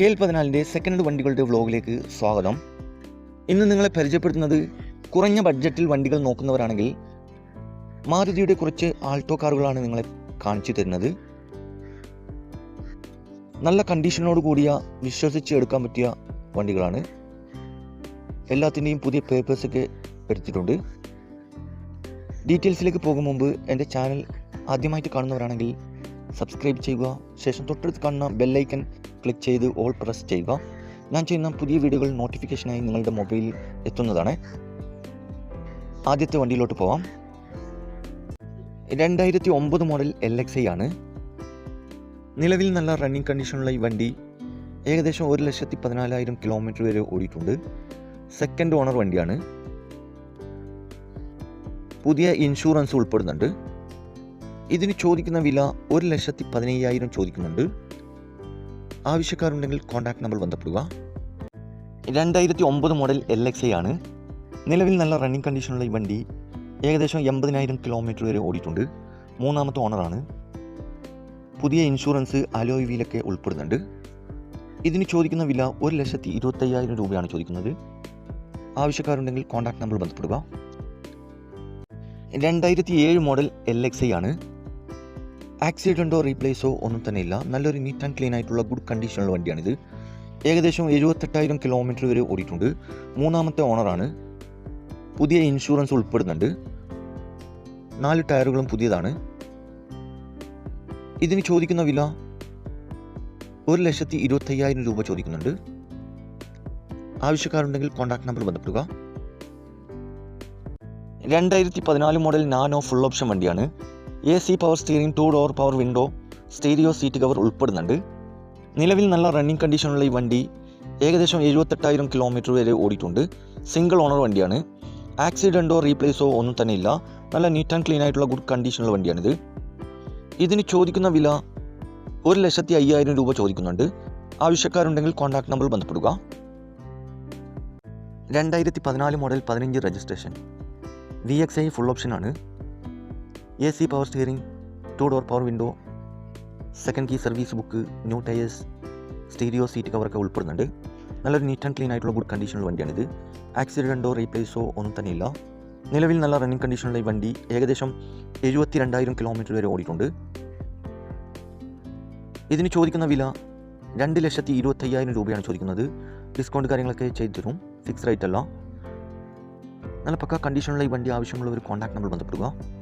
K L പതിനാലിന്റെ second വണ്ടികളുടെ വ്ലോഗിലേക്ക് സ്വാഗതം. ഇന്ന് നിങ്ങളെ പരിചയപ്പെടുത്തുന്നത് കുറഞ്ഞ ബഡ്ജറ്റിൽ വണ്ടികൾ നോക്കുന്നവരാണെങ്കിൽ മാരുതിയുടെ കുറച്ച് ആൾട്ടോ കാറുകളാണ് നിങ്ങളെ കാണിച്ചു തരുന്നത്. നല്ല കണ്ടീഷനോട് കൂടിയ വിശ്വസിച്ച് എടുക്കാൻ പറ്റിയ വണ്ടികളാണ്. എല്ലാത്തിന്റെയും പുതിയ പേപ്പേഴ്സൊക്കെ എടുത്തിട്ടുണ്ട്. ഡീറ്റെയിൽസിലേക്ക് പോകും മുമ്പ് എന്റെ ചാനൽ ആദ്യമായിട്ട് കാണുന്നവരാണെങ്കിൽ സബ്സ്ക്രൈബ് ചെയ്യുക ശേഷം തൊട്ടടുത്ത് കാണുന്ന ബെല്ലൈക്കൺ ക്ലിക്ക് ചെയ്ത് ഓൾ പ്രസ് ചെയ്യുക. ഞാൻ ചെയ്യുന്ന പുതിയ വീഡിയോകൾ നോട്ടിഫിക്കേഷനായി നിങ്ങളുടെ മൊബൈലിൽ എത്തുന്നതാണ്. ആദ്യത്തെ വണ്ടിയിലോട്ട് പോവാം. രണ്ടായിരത്തി ഒമ്പത് മോഡൽ എൽ എക്സ് ഐ ആണ്. നിലവിൽ നല്ല റണ്ണിങ് കണ്ടീഷനുള്ള ഈ വണ്ടി ഏകദേശം ഒരു ലക്ഷത്തി പതിനാലായിരം കിലോമീറ്റർ വരെ ഓടിയിട്ടുണ്ട്. സെക്കൻഡ് ഓണർ വണ്ടിയാണ്. പുതിയ ഇൻഷുറൻസ് ഉൾപ്പെടുന്നുണ്ട്. ഇതിന് ചോദിക്കുന്ന വില ഒരു ലക്ഷത്തി പതിനയ്യായിരം ചോദിക്കുന്നുണ്ട്. ആവശ്യക്കാരുണ്ടെങ്കിൽ കോൺടാക്ട് നമ്പർ ബന്ധപ്പെടുക. രണ്ടായിരത്തി ഒമ്പത് മോഡൽ എൽ എക്സ് ഐ ആണ്. നിലവിൽ നല്ല റണ്ണിങ് കണ്ടീഷനുള്ള ഈ വണ്ടി ഏകദേശം എൺപതിനായിരം കിലോമീറ്റർ വരെ ഓടിയിട്ടുണ്ട്. മൂന്നാമത്തെ ഓണറാണ് പുതിയ ഇൻഷുറൻസ് അലോയ് വീലൊക്കെ ഉൾപ്പെടുന്നുണ്ട്. ഇതിന് ചോദിക്കുന്ന വില ഒരു ലക്ഷത്തി ഇരുപത്തയ്യായിരം രൂപയാണ് ചോദിക്കുന്നത്. ആവശ്യക്കാരുണ്ടെങ്കിൽ കോൺടാക്ട് നമ്പർ ബന്ധപ്പെടുക. രണ്ടായിരത്തി ഏഴ് മോഡൽ എൽ എക്സ് ഐ ആണ്. ആക്സിഡന്റോ റീപ്ലേസോ ഒന്നും തന്നെ ഇല്ല. നല്ലൊരു നീറ്റ് ആൻഡ് ക്ലീൻ ആയിട്ടുള്ള ഗുഡ് കണ്ടീഷനുള്ള വണ്ടിയാണിത്. ഏകദേശം എഴുപത്തെട്ടായിരം കിലോമീറ്റർ വരെ ഓടിയിട്ടുണ്ട്. മൂന്നാമത്തെ ഓണറാണ് പുതിയ ഇൻഷുറൻസ് ഉൾപ്പെടുന്നുണ്ട്. നാല് ടയറുകളും പുതിയതാണ്. ഇതിന് ചോദിക്കുന്ന വില ഒരു ലക്ഷത്തി ഇരുപത്തയ്യായിരം രൂപ ചോദിക്കുന്നുണ്ട്. ആവശ്യക്കാരുണ്ടെങ്കിൽ കോൺടാക്ട് നമ്പർ ബന്ധപ്പെടുക. രണ്ടായിരത്തി പതിനാല് മോഡൽ നാനോ ഫുൾ ഓപ്ഷൻ വണ്ടിയാണ്. A C power steering two door power window stereo seat cover ഉൾപ്പെടുന്നുണ്ട്. നിലവിൽ നല്ല റണ്ണിങ് കണ്ടീഷനുള്ള ഈ വണ്ടി ഏകദേശം എഴുപത്തെട്ടായിരം കിലോമീറ്റർ വരെ ഓടിയിട്ടുണ്ട്. സിംഗിൾ ഓണർ വണ്ടിയാണ്. ആക്സിഡന്റോ റീപ്ലേസോ ഒന്നും തന്നെ ഇല്ല. നല്ല നീറ്റ് ആൻഡ് ക്ലീൻ ആയിട്ടുള്ള ഗുഡ് കണ്ടീഷനുള്ള വണ്ടിയാണിത്. ഇതിന് ചോദിക്കുന്ന വില ഒരു ലക്ഷത്തി അയ്യായിരം രൂപ ചോദിക്കുന്നുണ്ട്. ആവശ്യക്കാരുണ്ടെങ്കിൽ കോൺടാക്ട് നമ്പർ ബന്ധപ്പെടുക. രണ്ടായിരത്തി പതിനാല് മോഡൽ പതിനഞ്ച് registration V X I full ഓപ്ഷനാണ് A C power steering two door power window second key service book new tyres stereo seat കവറൊക്കെ ഉൾപ്പെടുന്നുണ്ട്. നല്ലൊരു നീറ്റ് ആൻഡ് ക്ലീൻ ആയിട്ടുള്ള ഗുഡ് കണ്ടീഷനുള്ള വണ്ടിയാണിത്. ആക്സിഡന്റോ റീപ്ലേസോ ഒന്നും തന്നെ ഇല്ല നിലവിൽ നല്ല റണ്ണിങ് കണ്ടീഷനുള്ള ഈ വണ്ടി ഏകദേശം എഴുപത്തി രണ്ടായിരം കിലോമീറ്റർ വരെ ഓടിയിട്ടുണ്ട്. ഇതിന് ചോദിക്കുന്ന വില രണ്ട് ലക്ഷത്തി ഇരുപത്തയ്യായിരം രൂപയാണ് ചോദിക്കുന്നത്. ഡിസ്കൗണ്ട് കാര്യങ്ങളൊക്കെ ചെയ്തു തരും. ഫിക്സ് റേറ്റ് അല്ല. നല്ല പക്ക കണ്ടീഷനുള്ള ഈ വണ്ടി ആവശ്യമുള്ളവർ കോൺടാക്ട് നമ്പർ ബന്ധപ്പെടുക.